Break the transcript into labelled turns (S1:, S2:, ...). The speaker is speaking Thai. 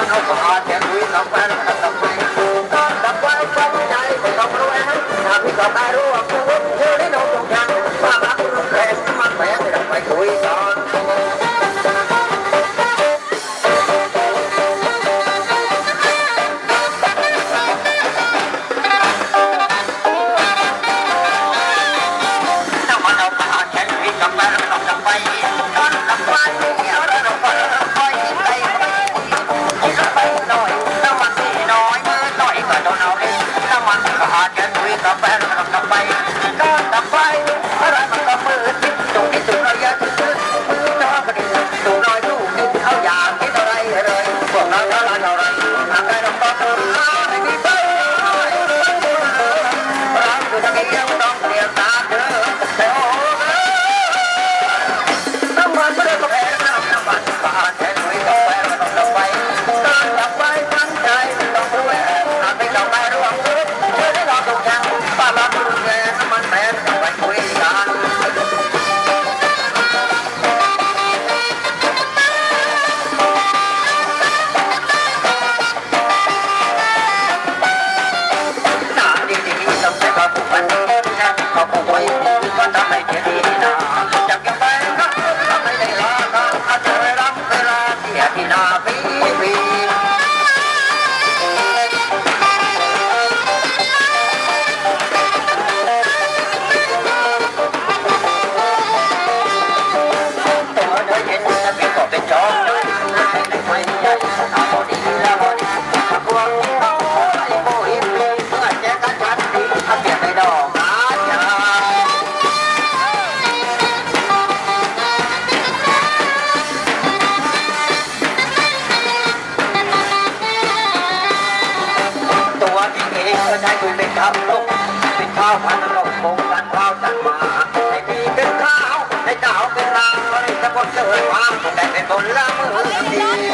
S1: Nó không còn lo. hot and we come back ก็ใช้ดูเป็นคำลกเป็นข้าวพันธุ์ลกคงกันข้าวจันมาให้มีเป็นข้าวให้เต่าเป็นราวให้ตะบนเสือฟ้าแต่เป็นคนละมือดี